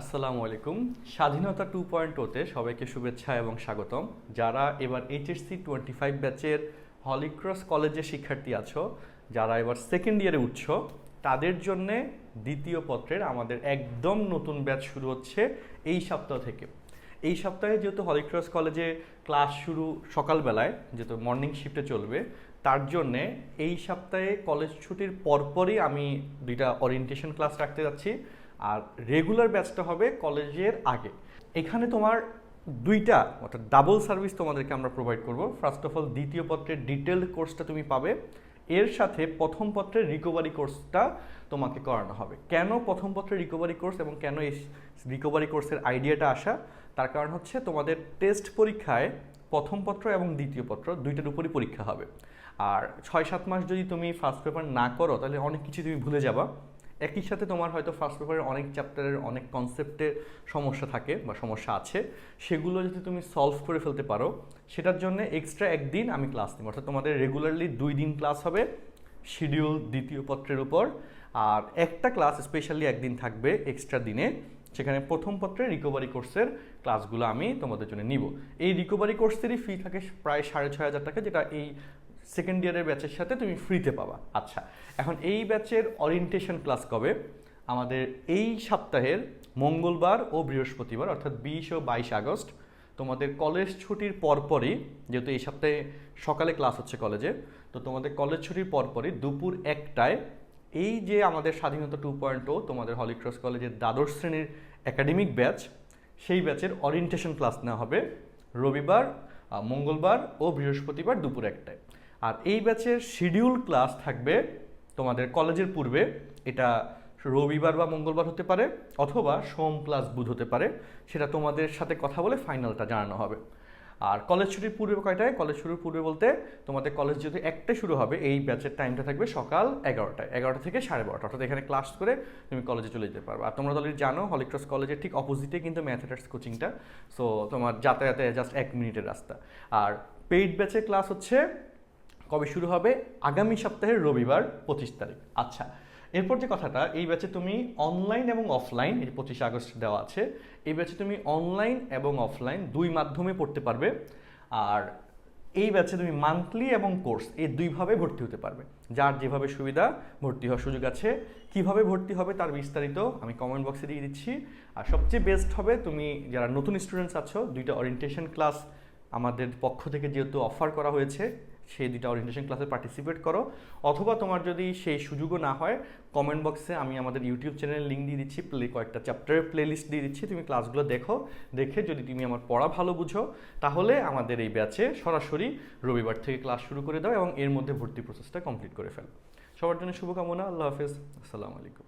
আসসালামু আলাইকুম। স্বাধীনতা টু পয়েন্ট ওতে সবাইকে শুভেচ্ছা এবং স্বাগতম। যারা এবার এইচএসসি টোয়েন্টি ফাইভ ব্যাচের হলিক্রস কলেজের শিক্ষার্থী আছো, যারা এবার সেকেন্ড ইয়ারে উঠছ, তাদের জন্যে দ্বিতীয় পত্রের আমাদের একদম নতুন ব্যাচ শুরু হচ্ছে এই সপ্তাহ থেকে। এই সপ্তাহে যেহেতু হলিক্রস কলেজে ক্লাস শুরু সকালবেলায়, যেহেতু মর্নিং শিফটে চলবে, তার জন্যে এই সপ্তাহে কলেজ ছুটির পরপরই আমি দুইটা ওরিয়েন্টেশন ক্লাস রাখতে যাচ্ছি। আর রেগুলার ব্যাচটা হবে কলেজের আগে। এখানে তোমার দুইটা, অর্থাৎ ডাবল সার্ভিস তোমাদেরকে আমরা প্রোভাইড করব। ফার্স্ট অফ অল দ্বিতীয় পত্রের ডিটেলড কোর্সটা তুমি পাবে। এর সাথে প্রথম পত্রের রিকভারি কোর্সটা তোমাকে করানো হবে। কেন প্রথম পত্রের রিকভারি কোর্স এবং কেন এই রিকভারি কোর্সের আইডিয়াটা আসা? তার কারণ হচ্ছে তোমাদের টেস্ট পরীক্ষায় প্রথম পত্র এবং দ্বিতীয় পত্র দুইটার উপরই পরীক্ষা হবে। আর ছয় সাত মাস যদি তুমি ফার্স্ট পেপার না করো, তাহলে অনেক কিছু তুমি ভুলে যাবা। একই সাথে তোমার হয়তো ফার্স্ট পেপারের অনেক চ্যাপ্টারের অনেক কনসেপ্টের সমস্যা থাকে বা সমস্যা আছে। সেগুলো যদি তুমি সলভ করে ফেলতে পারো, সেটার জন্য এক্সট্রা একদিন আমি ক্লাস নিব। অর্থাৎ তোমাদের রেগুলারলি দুই দিন ক্লাস হবে শিডিউল দ্বিতীয় পত্রের উপর। আর একটা ক্লাস স্পেশালি একদিন থাকবে এক্সট্রা দিনে, সেখানে প্রথম পত্রে রিকভারি কোর্সের ক্লাসগুলো আমি তোমাদের জন্য নিব। এই রিকভারি কোর্সেরই ফি থাকে প্রায় সাড়ে ছয় হাজার টাকা, যেটা এই সেকেন্ড ইয়ারের ব্যাচের সাথে তুমি ফ্রিতে পাবা। আচ্ছা এখন এই ব্যাচের অরিয়েন্টেশন ক্লাস কবে? আমাদের এই সপ্তাহের মঙ্গলবার ও বৃহস্পতিবার, অর্থাৎ বিশ ও বাইশ আগস্ট। তোমাদের কলেজ ছুটির পরপরই, যেহেতু এই সপ্তাহে সকালে ক্লাস হচ্ছে কলেজে তো তোমাদের কলেজ ছুটির পরপরই দুপুর একটায় এই যে আমাদের স্বাধীনতা টু পয়েন্ট ও তোমাদের হলিক্রস কলেজের দ্বাদশ শ্রেণির একাডেমিক ব্যাচ সেই ব্যাচের অরিয়েন্টেশন ক্লাস নেওয়া হবে রবিবার মঙ্গলবার ও বৃহস্পতিবার দুপুর একটায়। আর এই ব্যাচের শিডিউল ক্লাস থাকবে তোমাদের কলেজের পূর্বে। এটা রবিবার বা মঙ্গলবার হতে পারে অথবা সোম প্লাস বুধ হতে পারে। সেটা তোমাদের সাথে কথা বলে ফাইনালটা জানানো হবে। আর কলেজ ছুটির পূর্বে কয়টায়? কলেজ শুরুর পূর্বে বলতে তোমাদের কলেজ যদি একটা শুরু হবে, এই ব্যাচের টাইমটা থাকবে সকাল এগারোটায়। এগারোটা থেকে সাড়ে বারোটা। অর্থাৎ এখানে ক্লাস করে তুমি কলেজে চলে যেতে পারবে। আর তোমরা তো অলরেডি জানো হলিক্রস কলেজের ঠিক অপোজিটে কিন্তু ম্যাথমেটিক্স কোচিংটা সো তোমার যাতায়াতে জাস্ট এক মিনিটের রাস্তা। আর পেইড ব্যাচের ক্লাস হচ্ছে কবে শুরু হবে? আগামী সপ্তাহের রবিবার, পঁচিশ তারিখ। আচ্ছা এরপর যে কথাটা, এই ব্যাচে তুমি অনলাইন এবং অফলাইন এই পঁচিশে আগস্ট দেওয়া আছে, এই ব্যাচে তুমি অনলাইন এবং অফলাইন দুই মাধ্যমে পড়তে পারবে। আর এই ব্যাচে তুমি মান্থলি এবং কোর্স এই দুইভাবে ভর্তি হতে পারবে। যার যেভাবে সুবিধা, ভর্তি হওয়ার সুযোগ আছে। কীভাবে ভর্তি হবে তার বিস্তারিত আমি কমেন্ট বক্সে দিয়ে দিচ্ছি। আর সবচেয়ে বেস্ট হবে তুমি, যারা নতুন স্টুডেন্টস আছো, দুইটা ওরিয়েন্টেশন ক্লাস আমাদের পক্ষ থেকে যেহেতু অফার করা হয়েছে সেই দুইটা ওরিয়েন্টেশন ক্লাসে পার্টিসিপেট করো। অথবা তোমার যদি সেই সুযোগও না হয় কমেন্ট বক্সে আমি আমাদের ইউটিউব চ্যানেলের লিঙ্ক দিয়ে দিচ্ছি প্লে কয়েকটা চ্যাপ্টারের প্লে লিস্ট দিয়ে দিচ্ছি, তুমি ক্লাসগুলো দেখো। দেখে যদি তুমি আমার পড়া ভালো বুঝো, তাহলে আমাদের এই ব্যাচে সরাসরি রবিবার থেকে ক্লাস শুরু করে দাও এবং এর মধ্যে ভর্তি প্রসেসটা কমপ্লিট করে ফেলো। সবার জন্য শুভকামনা, আল্লাহ হাফেজ, আসসালামু আলাইকুম।